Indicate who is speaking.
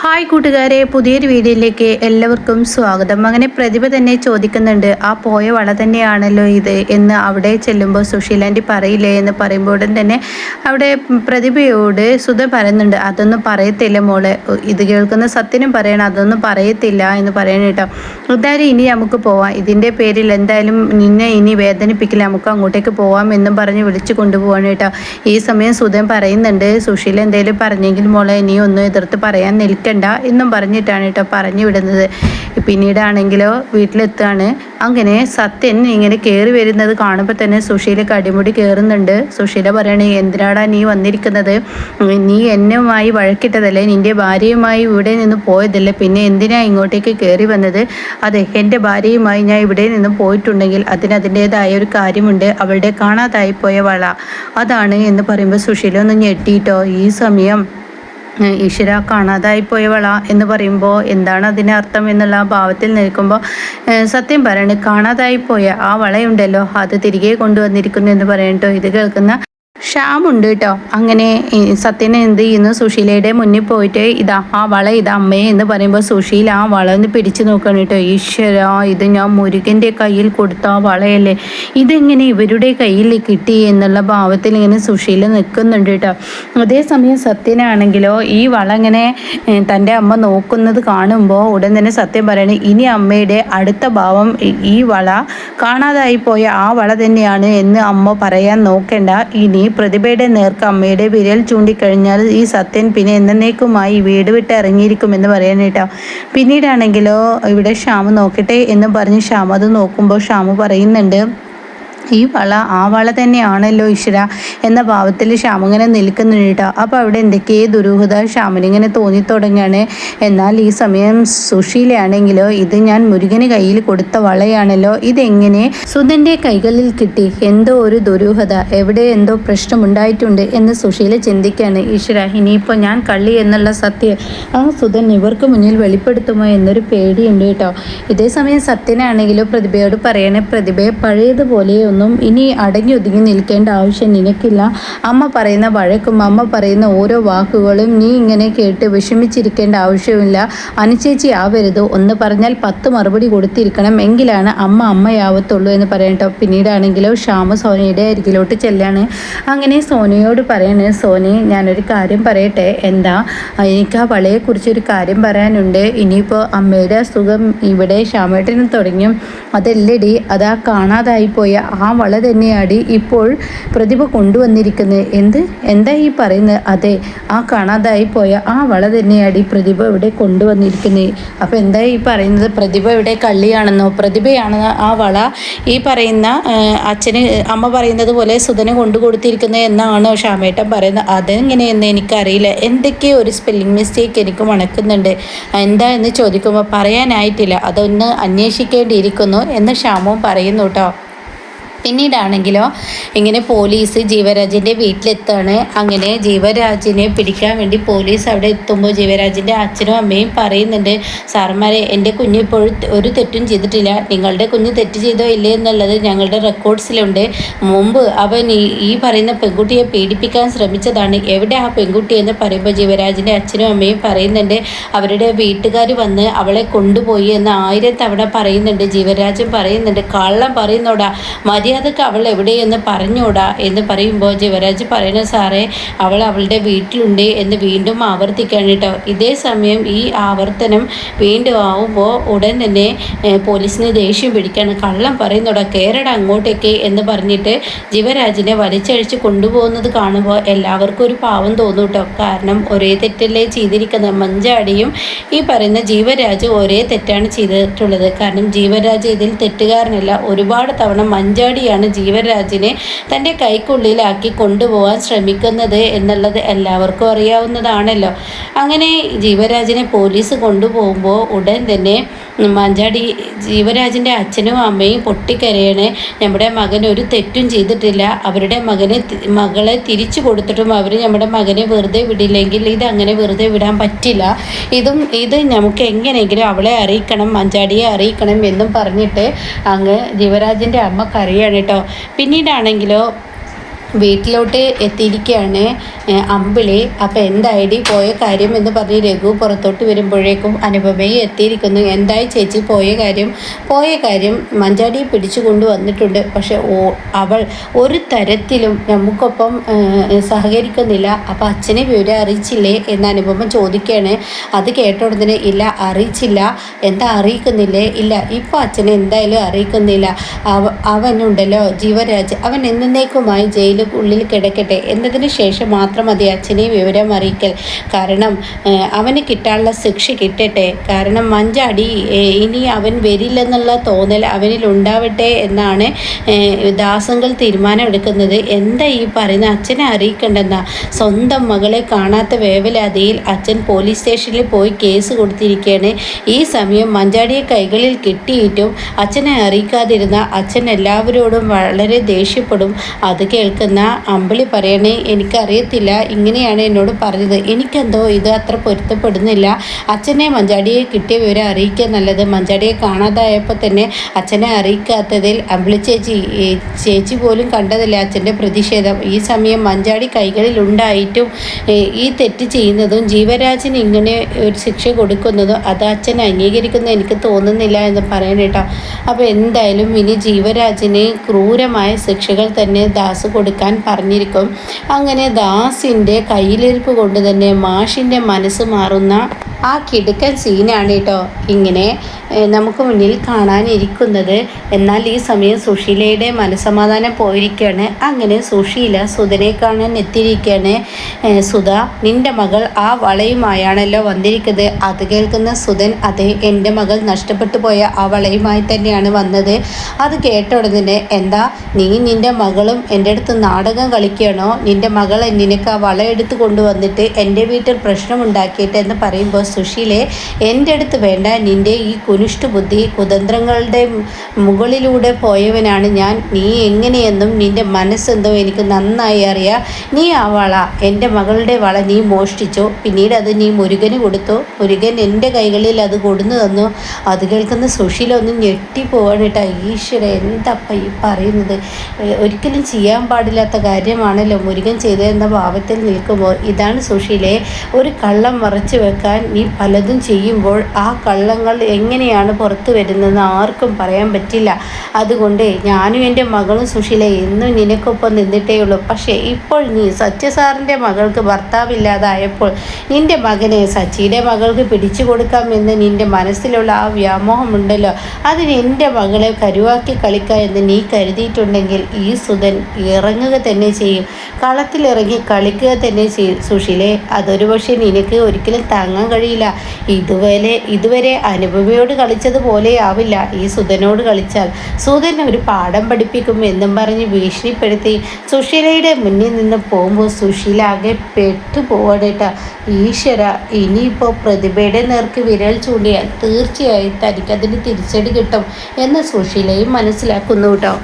Speaker 1: Hi കൂട്ടുകാരെ പുതിയൊരു വീഡിയോയിലേക്ക് എല്ലാവർക്കും സ്വാഗതം. അങ്ങനെ പ്രതിഭ തന്നെ ചോദിക്കുന്നുണ്ട് ആ പോയ വള തന്നെയാണല്ലോ ഇത്? എന്ന് അവിടെ ചെല്ലുമ്പോൾ സുശീലാന്റെ പറയില്ലേ എന്ന് പറയുമ്പോൾ തന്നെ അവിടെ പ്രതിഭയോട് സുധ പറയുന്നുണ്ട് അതൊന്നും പറയത്തില്ല മോളെ. ഇത് കേൾക്കുന്ന സത്യനും പറയണം അതൊന്നും പറയത്തില്ല എന്ന് പറയണം കേട്ടോ. എന്തായാലും ഇനി നമുക്ക് പോവാം. ഇതിന്റെ പേരിൽ എന്തായാലും നിന്നെ ഇനി വേദനിപ്പിക്കില്ല. നമുക്ക് അങ്ങോട്ടേക്ക് പോവാം എന്നും പറഞ്ഞ് വിളിച്ചു കൊണ്ടുപോവാണ് കേട്ടോ. ഈ സമയം സുധൻ പറയുന്നുണ്ട് സുശീല എന്തെങ്കിലും പറഞ്ഞെങ്കിൽ മോളെ ഇനി ഒന്നും എതിർത്ത് പറയാൻ നിൽക്കുക നിൽക്കണ്ട എന്നും പറഞ്ഞിട്ടാണ് കേട്ടോ പറഞ്ഞു വിടുന്നത്. പിന്നീടാണെങ്കിലോ വീട്ടിലെത്തുകയാണ്. അങ്ങനെ സത്യൻ ഇങ്ങനെ കയറി വരുന്നത് കാണുമ്പോൾ തന്നെ സുശീലക്ക് അടിമുടി കയറുന്നുണ്ട് സുശീല പറയണേ എന്തിനാടാ നീ വന്നിരിക്കുന്നത്? നീ എന്നുമായി വഴക്കിട്ടതല്ലേ? നിന്റെ ഭാര്യയുമായി ഇവിടെ നിന്ന് പോയതല്ലേ? പിന്നെ എന്തിനാ ഇങ്ങോട്ടേക്ക് കയറി വന്നത്? അതെ എന്റെ ഭാര്യയുമായി ഞാൻ ഇവിടെ നിന്ന് പോയിട്ടുണ്ടെങ്കിൽ അതിന് അതിന്റേതായ ഒരു കാര്യമുണ്ട്. അവളുടെ കാണാതായി പോയ വള. അതാണ് എന്ന് പറയുമ്പോൾ സുശീല ഒന്ന് ഞെട്ടിയിട്ടോ ഈ സമയം ഈശ്വര കാണാതായി പോയവള എന്ന് പറയുമ്പോൾ എന്താണ് അതിന്റെ അർത്ഥം എന്നുള്ള ഭാവത്തിൽ നിൽക്കുമ്പോൾ സത്യം പറയണേ കാണാതായി പോയ ആ വളയുണ്ടല്ലോ അത് തിരികെ കൊണ്ടുവന്നിരിക്കുന്നു എന്ന് പറയട്ടോ ഇത് കേൾക്കുന്ന ഷ്യാമുണ്ട് കേട്ടോ. അങ്ങനെ സത്യനെ എന്ത് ചെയ്യുന്നു? സുശീലയുടെ മുന്നിൽ പോയിട്ട് ഇതാ ആ വള ഇതാ അമ്മയെ എന്ന് പറയുമ്പോൾ സുശീല ആ വള ഒന്ന് പിടിച്ചു നോക്കണം കേട്ടോ. ഈശ്വര ഇത് ഞാൻ മുരുകന്റെ കയ്യിൽ കൊടുത്ത ആ വളയല്ലേ? ഇതെങ്ങനെ ഇവരുടെ കയ്യിൽ കിട്ടി എന്നുള്ള ഭാവത്തിൽ ഇങ്ങനെ സുശീല നിൽക്കുന്നുണ്ട് കേട്ടോ. അതേസമയം സത്യനാണെങ്കിലോ ഈ വള ഇങ്ങനെ തന്റെ അമ്മ നോക്കുന്നത് കാണുമ്പോൾ ഉടൻ തന്നെ സത്യം പറയണ ഇനി അമ്മയുടെ അടുത്ത ഭാവം ഈ വള കാണാതായി പോയ ആ വള തന്നെയാണ് എന്ന് അമ്മ പറയാൻ നോക്കേണ്ട. ഇനി പ്രതിഭയുടെ നേർക്ക് അമ്മയുടെ വിരൽ ചൂണ്ടിക്കഴിഞ്ഞാൽ ഈ സത്യൻ പിന്നെ എന്നേക്കുമായി വീട് വിട്ട് ഇറങ്ങിയിരിക്കുമെന്ന് പറയാനേട്ടോ പിന്നീടാണെങ്കിലോ ഇവിടെ ഷ്യാമ് നോക്കട്ടെ എന്ന് പറഞ്ഞ് ഷ്യാമ് അത് നോക്കുമ്പോൾ ഷ്യാമ് പറയുന്നുണ്ട് ഈ വള ആ വള തന്നെയാണല്ലോ ഈശ്വര എന്ന ഭാവത്തിൽ ശ്യാമിങ്ങനെ നിൽക്കുന്നുണ്ട് കേട്ടോ. അപ്പോൾ അവിടെ എന്തൊക്കെയോ ദുരൂഹത ശ്യാമിനിങ്ങനെ തോന്നി തുടങ്ങുകയാണ് എന്നാൽ ഈ സമയം സുശീലയാണെങ്കിലോ ഇത് ഞാൻ മുരുകന് കയ്യിൽ കൊടുത്ത വളയാണല്ലോ ഇതെങ്ങനെ? സുധന്റെ കൈകളിൽ കിട്ടി എന്തോ ഒരു ദുരൂഹത എവിടെ എന്തോ പ്രശ്നമുണ്ടായിട്ടുണ്ട് എന്ന് സുശീല ചിന്തിക്കുകയാണ് ഈശ്വര ഇനിയിപ്പോൾ ഞാൻ കള്ളി എന്നുള്ള സത്യം ആ സുധൻ ഇവർക്ക് മുന്നിൽ വെളിപ്പെടുത്തുമോ എന്നൊരു പേടിയുണ്ട് കേട്ടോ. ഇതേ സമയം സത്യനാണെങ്കിലോ പ്രതിഭയോട് പറയണേ പ്രതിഭയെ പഴയതുപോലെ ഒന്നും ഇനി അടങ്ങി ഒതുങ്ങി നിൽക്കേണ്ട ആവശ്യം നിനക്കില്ല. അമ്മ പറയുന്ന വഴക്കും അമ്മ പറയുന്ന ഓരോ വാക്കുകളും നീ ഇങ്ങനെ കേട്ട് വിഷമിച്ചിരിക്കേണ്ട ആവശ്യമില്ല അനുചേച്ചി ആവരുത്. ഒന്ന് പറഞ്ഞാൽ പത്ത് മറുപടി കൊടുത്തിരിക്കണം. എങ്കിലാണ് അമ്മ അമ്മയാവത്തുള്ളൂ എന്ന് പറയട്ടോ പിന്നീടാണെങ്കിലോ ശ്യാമ സോനയുടെ അരികിലോട്ട് ചെല്ലാണ്. അങ്ങനെ സോനയോട് പറയണേ സോനി ഞാനൊരു കാര്യം പറയട്ടെ. എന്താ? എനിക്ക് ആ വളയെക്കുറിച്ചൊരു കാര്യം പറയാനുണ്ട്. ഇനിയിപ്പോൾ അമ്മയുടെ അസുഖം ഇവിടെ ശ്യാമേട്ടന് തുടങ്ങിയും അതല്ലടി അതാ കാണാതായി പോയ ആ ആ വള തന്നെയാടി ഇപ്പോൾ പ്രതിഭ കൊണ്ടുവന്നിരിക്കുന്നത് എന്ത്? എന്താ ഈ പറയുന്നത് അതെ ആ കാണാതായി പോയ ആ വള തന്നെയാടി പ്രതിഭ ഇവിടെ കൊണ്ടുവന്നിരിക്കുന്നത് അപ്പോൾ എന്താ ഈ പറയുന്നത്? പ്രതിഭ ഇവിടെ കള്ളിയാണെന്നോ? പ്രതിഭയാണ് ആ വള ഈ പറയുന്ന അച്ഛന് അമ്മ പറയുന്നത് പോലെ സുധന കൊണ്ടു കൊടുത്തിരിക്കുന്നത് എന്നാണോ ഷാമേട്ടൻ പറയുന്നത്? അതെങ്ങനെയെന്ന് എനിക്കറിയില്ല. എന്തൊക്കെയോ ഒരു സ്പെല്ലിംഗ് മിസ്റ്റേക്ക് എനിക്ക് മണക്കുന്നുണ്ട്. എന്താ എന്ന് ചോദിക്കുമ്പോൾ പറയാനായിട്ടില്ല. അതൊന്ന് അന്വേഷിക്കേണ്ടിയിരിക്കുന്നു എന്ന് ക്ഷാമവും പറയുന്നു കേട്ടോ. പിന്നീടാണെങ്കിലോ ഇങ്ങനെ പോലീസ് ജീവരാജിന്റെ വീട്ടിലെത്താണ്. അങ്ങനെ ജീവരാജിനെ പിടിക്കാൻ വേണ്ടി പോലീസ് അവിടെ എത്തുമ്പോൾ ജീവരാജിന്റെ അച്ഛനും അമ്മയും പറയുന്നുണ്ട് സാർമാരെ എന്റെ കുഞ്ഞ് ഇപ്പോഴും ഒരു തെറ്റും ചെയ്തിട്ടില്ല. നിങ്ങളുടെ കുഞ്ഞ് തെറ്റ് ചെയ്തോ ഇല്ലേ എന്നുള്ളത് ഞങ്ങളുടെ റെക്കോർഡ്സിലുണ്ട്. മുമ്പ് അവൻ ഈ പറയുന്ന പെൺകുട്ടിയെ പീഡിപ്പിക്കാൻ ശ്രമിച്ചതാണ്. എവിടെ ആ പെൺകുട്ടി എന്ന് പറയുമ്പോൾ ജീവരാജിന്റെ അച്ഛനും അമ്മയും പറയുന്നുണ്ട് അവരുടെ വീട്ടുകാർ വന്ന് അവളെ കൊണ്ടുപോയി എന്ന് ആയിരം തവണ പറയുന്നുണ്ട്. ജീവരാജൻ പറയുന്നുണ്ട് കള്ളം പറയുന്നോടാ മതി മര്യാദയ്ക്ക് അവൾ എവിടെയെന്ന് പറഞ്ഞൂടാ എന്ന് പറയുമ്പോൾ ജീവരാജ് പറയുന്ന സാറേ അവൾ അവളുടെ വീട്ടിലുണ്ട് എന്ന് വീണ്ടും ആവർത്തിക്കാൻ കേട്ടോ. ഇതേ സമയം ഈ ആവർത്തനം വീണ്ടും ആവുമ്പോൾ ഉടൻ തന്നെ പോലീസിന് ദേഷ്യം പിടിക്കാണ്. കള്ളം പറയുന്നോടാ കേരട അങ്ങോട്ടേക്ക് എന്ന് പറഞ്ഞിട്ട് ജീവരാജിനെ വലിച്ചഴിച്ച് കൊണ്ടുപോകുന്നത് കാണുമ്പോൾ എല്ലാവർക്കും ഒരു പാവം തോന്നും കേട്ടോ. കാരണം ഒരേ തെറ്റല്ലേ ചെയ്തിരിക്കുന്നത്. മഞ്ചാടിയും ഈ പറയുന്ന ജീവരാജ് ഒരേ തെറ്റാണ് ചെയ്തിട്ടുള്ളത്. കാരണം ജീവരാജ് ഇതിൽ തെറ്റുകാരനല്ല. ഒരുപാട് തവണ മഞ്ചാടി കൂടിയാണ് ജീവരാജിനെ തന്റെ കൈക്കുള്ളിലാക്കി കൊണ്ടുപോകാൻ ശ്രമിക്കുന്നത് എന്നുള്ളത് എല്ലാവർക്കും അറിയാവുന്നതാണല്ലോ. അങ്ങനെ ജീവരാജിനെ പോലീസ് കൊണ്ടുപോകുമ്പോൾ ഉടൻ തന്നെ മഞ്ചാടി ജീവരാജിന്റെ അച്ഛനും അമ്മയും പൊട്ടിക്കരയണേ. നമ്മുടെ മകൻ ഒരു തെറ്റും ചെയ്തിട്ടില്ല. അവരുടെ മകനെ മകളെ തിരിച്ചു കൊടുത്തിട്ടും അവർ നമ്മുടെ മകനെ വെറുതെ വിടില്ലെങ്കിൽ ഇത് അങ്ങനെ വെറുതെ വിടാൻ പറ്റില്ല. ഇതും ഇത് നമുക്ക് എങ്ങനെയെങ്കിലും അവളെ അറിയിക്കണം മഞ്ചാടിയെ അറിയിക്കണം എന്നും പറഞ്ഞിട്ട് അങ്ങ് ജീവരാജിന്റെ അമ്മ കരയാണ്. കേട്ടോ. പിന്നീടാണെങ്കിലോ വീട്ടിലോട്ട് എത്തിയിരിക്കുകയാണ് അമ്പിളി. അപ്പോൾ എന്തായിടി പോയ കാര്യം എന്ന് പറഞ്ഞ് രഘു പുറത്തോട്ട് വരുമ്പോഴേക്കും അനുപമയെ എത്തിയിരിക്കുന്നു. എന്തായി ചേച്ചി പോയ കാര്യം? പോയ കാര്യം മഞ്ചാടിയെ പിടിച്ചു കൊണ്ടുവന്നിട്ടുണ്ട്. പക്ഷെ അവൾ ഒരു തരത്തിലും നമുക്കൊപ്പം സഹകരിക്കുന്നില്ല. അപ്പോൾ അച്ഛനെ വിവരം അറിയിച്ചില്ലേ എന്ന് അനുപമ ചോദിക്കുകയാണ്. അത് കേട്ട ഉടനെ ഇല്ല അറിയിച്ചില്ല. എന്താ അറിയിക്കുന്നില്ലേ? ഇല്ല ഇപ്പോൾ അച്ഛനെ എന്തായാലും അറിയിക്കുന്നില്ല. അവ അവനുണ്ടല്ലോ ജീവരാജ്. അവൻ എന്നേക്കുമായി ജയിലിൽ ഉള്ളിൽ കിടക്കട്ടെ എന്നതിന് ശേഷം മാത്രം മതി അച്ഛനെ വിവരം അറിയിക്കൽ. കാരണം അവന് കിട്ടാനുള്ള ശിക്ഷ കിട്ടട്ടെ. കാരണം മഞ്ചാടി ഇനി അവൻ വരില്ലെന്നുള്ള തോന്നൽ അവനിൽ ഉണ്ടാവട്ടെ എന്നാണ് ദാസങ്ങൾ ദാസങ്ങൾ തീരുമാനമെടുക്കുന്നത് എന്താ ഈ പറയുന്ന അച്ഛനെ അറിയിക്കണ്ടെന്ന? സ്വന്തം മകളെ കാണാത്ത വേവലാതിയിൽ അച്ഛൻ പോലീസ് സ്റ്റേഷനിൽ പോയി കേസ് കൊടുത്തിരിക്കുകയാണ് ഈ സമയം മഞ്ചാടിയെ കൈകളിൽ കിട്ടിയിട്ടും അച്ഛനെ അറിയിക്കാതിരുന്ന അച്ഛൻ എല്ലാവരോടും വളരെ ദേഷ്യപ്പെടും. അത് കേൾക്കുന്ന അമ്പിളി പറയണേ എനിക്കറിയത്തില്ല. ഇങ്ങനെയാണ് എന്നോട് പറഞ്ഞത്. എനിക്കെന്തോ ഇത് അത്ര പൊരുത്തപ്പെടുന്നില്ല. അച്ഛനെ മഞ്ചാടിയെ കിട്ടിയ വിവരം അറിയിക്കുക നല്ലത് മഞ്ചാടിയെ കാണാതായപ്പോൾ തന്നെ അച്ഛനെ അറിയിക്കാത്തതിൽ അമ്പിളി ചേച്ചി ചേച്ചി പോലും കണ്ടതില്ല അച്ഛന്റെ പ്രതിഷേധം. ഈ സമയം മഞ്ചാടി കൈകളിൽ ഉണ്ടായിട്ടും ഈ തെറ്റ് ചെയ്യുന്നതും ജീവരാജിന് ഇങ്ങനെ ഒരു ശിക്ഷ കൊടുക്കുന്നതും അത് അച്ഛൻ അംഗീകരിക്കുന്ന എനിക്ക് തോന്നുന്നില്ല എന്ന് പറയണം കേട്ടോ. അപ്പോൾ എന്തായാലും ഇനി ജീവരാജിന് ക്രൂരമായ ശിക്ഷകൾ തന്നെ ദാസ് കൊടുക്കാൻ പറഞ്ഞിരിക്കും. അങ്ങനെ ദാസിന്റെ കയ്യിലിരിപ്പ് കൊണ്ട് തന്നെ മാഷിന്റെ മനസ്സ് മാറുന്ന ആ കിടുക്കൻ സീനാണ് കേട്ടോ. ഇങ്ങനെ നമുക്ക് മുന്നിൽ കാണാനിരിക്കുന്നത്. എന്നാൽ ഈ സമയം സുശീലയുടെ മനസമാധാനം പോയിരിക്കുകയാണ്. അങ്ങനെ സുശീല സുധനെ കാണാൻ എത്തിയിരിക്കുകയാണ്. സുധ നിന്റെ മകൾ ആ വളയുമായാണല്ലോ വന്നിരിക്കുന്നത്. അത് കേൾക്കുന്ന സുധൻ അതെ എന്റെ മകൾ നഷ്ടപ്പെട്ടു പോയ ആ വളയുമായി തന്നെയാണ് വന്നത്. അത് കേട്ട ഉടനെ എന്താ നീ നിന്റെ മകളും എന്റെ അടുത്ത് നാടകം കളിക്കുകയാണോ? നിന്റെ മകൾ നിനക്ക് ആ വള എടുത്ത് കൊണ്ടുവന്നിട്ട് എന്റെ വീട്ടിൽ പ്രശ്നമുണ്ടാക്കിയിട്ട്? എന്ന് പറയുമ്പോൾ സുശീലെ എന്റെ അടുത്ത് വേണ്ട നിന്റെ ഈ കുനിഷ്ട ബുദ്ധി കുതന്ത്രങ്ങളുടെ മുകളിലൂടെ പോയവനാണ് ഞാൻ. നീ എങ്ങനെയെന്നും നിന്റെ മനസ്സെന്തോ എനിക്ക് നന്നായി അറിയാം. നീ ആ വള എന്റെ മകളുടെ വള നീ മോഷ്ടിച്ചു. പിന്നീട് അത് നീ മുരുകന് കൊടുത്തു. മുരുകൻ എന്റെ കൈകളിൽ അത് കൊടുന്നു തന്നു. അത് കേൾക്കുന്ന സുശീല ഒന്ന് ഞെട്ടിപ്പോവാണ് കേട്ടോ. ഈശ്വര എന്താ ഈ പറയുന്നത്? ഒരിക്കലും ചെയ്യാൻ പാടില്ലാത്ത കാര്യമാണല്ലോ. മുരുകൻ ചെയ്തതെന്ന ഭാവത്തിൽ നിൽക്കുമ്പോൾ ഇതാണ് സുഷിലെ ഒരു കള്ളം മറച്ചു വെക്കാൻ നീ പലതും ചെയ്യുമ്പോൾ ആ കള്ളങ്ങൾ എങ്ങനെയാണ് പുറത്തു വരുന്നതെന്ന് ആർക്കും പറയാൻ പറ്റില്ല. അതുകൊണ്ട് ഞാനും എന്റെ മകളും സുശീല എന്നും നിനക്കൊപ്പം നിന്നിട്ടേ ഉള്ളൂ പക്ഷേ ഇപ്പോൾ നീ സത്യസാറിന്റെ മകൾക്ക് ഭർത്താവില്ലാതായപ്പോൾ നിന്റെ മകനെ സച്ചിയുടെ മകൾക്ക് പിടിച്ചു കൊടുക്കാമെന്ന് നിന്റെ മനസ്സിലുള്ള ആ വ്യാമോഹമുണ്ടല്ലോ. അതിന് എന്റെ മകളെ കരുവാക്കി കളിക്കുക എന്ന് നീ കരുതിയിട്ടുണ്ടെങ്കിൽ ഈ സുധൻ ഇറങ്ങുക തന്നെ ചെയ്യും. കളത്തിലിറങ്ങി കളിക്കുക തന്നെ ചെയ്യും. സുശീലെ അതൊരു പക്ഷേ നിനക്ക് ഒരിക്കലും താങ്ങാൻ കഴിയില്ല. ഇതുവരെ ഇതുവരെ അനുപമയോട് കളിച്ചതുപോലെ ആവില്ല ഈ സുധനോട് കളിച്ചാൽ സുധൻ ഒരു പാഠം പഠിപ്പിക്കും എന്നും പറഞ്ഞ് ഭീഷണിപ്പെടുത്തി സുശീലയുടെ മുന്നിൽ നിന്ന് പോകുമ്പോൾ സുശീല ആകെ പെട്ടു പോവാടേട്ടാ ഈശ്വര ഇനിയിപ്പോൾ പ്രതിഭയുടെ നേർക്ക് വിരൽ ചൂണ്ടിയാൽ തീർച്ചയായും തനിക്കതിന് തിരിച്ചടി കിട്ടും എന്ന് സുശീലയും മനസ്സിലാക്കുന്നു കേട്ടോ.